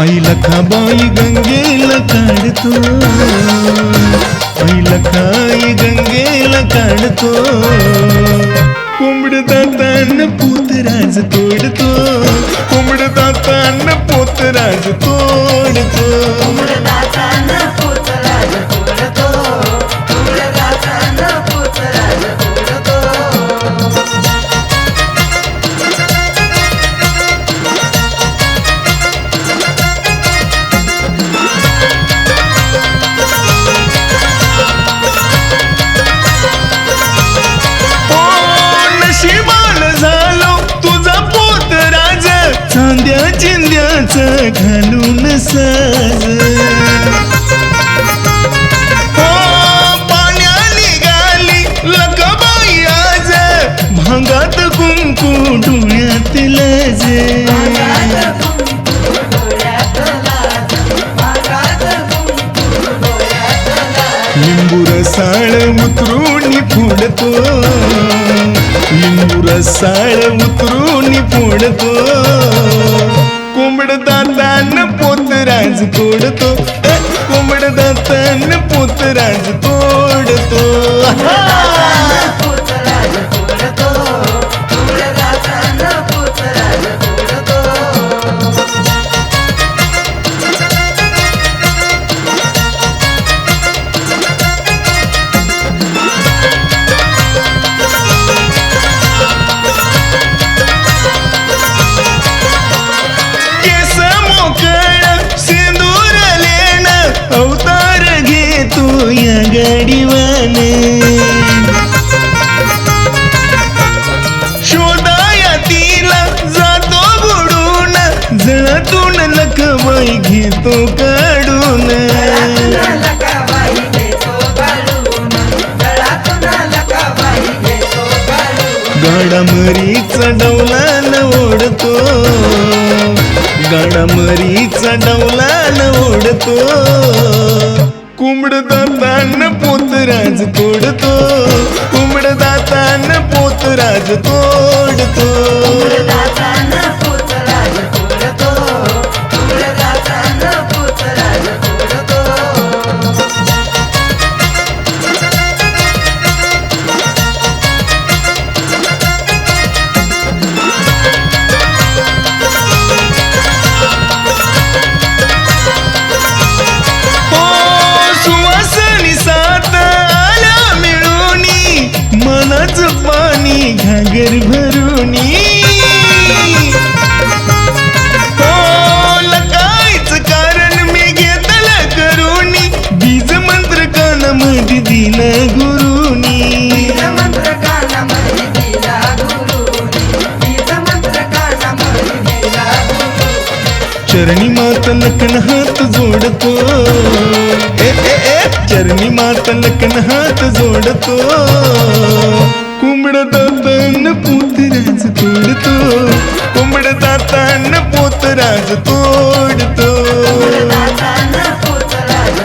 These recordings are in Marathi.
आई लखाबाई गंगेला काढतो आई लखाई गंगेला काढतो कोंबड दातान पोतराज तोडतो कोंबड दातान पोतराज घालून साज. ओ पाण्या निघाली लकबाई आज. भांगात कुंकू डोळ्यात कुंकू लाज. लिंबू रसाळ उतरून फोडतो. लिंबू रसाळ उतरून फोडतो. कोंबड दातान पोतराज तोडतो ए, कोंबड दातान पोतराज तोडतो लखबाई घेतो काढून. गाडामरीचा घेतो न ओढतो. गाडामरीचा डौलान न ओढतो. कुंबड दातान पोतराज तोडतो. कुंबड दातान पोतराज तोडतो. भरूनी लकायच कारण मी घेतलं करूनी बीज मंत्र कानामध्ये दिला गुरुनी चरणी मात लखन हात जोडतो. ए ए ए चरणी मात लखन हात जोडतो. तन दातान पोतराज तोडतो. उमरदातान पोतराज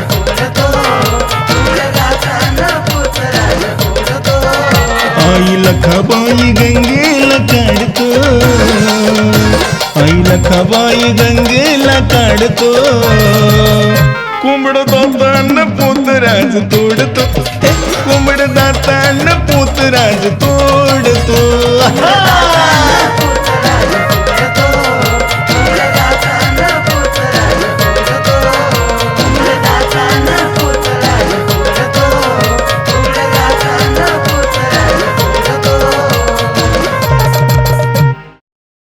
आई गंगेला काढतो. आई लखाबाई गंगेला काढतो. कुंबड दातान पोतराज तोडतो. कुंबड दातान पोतराज तोडतो.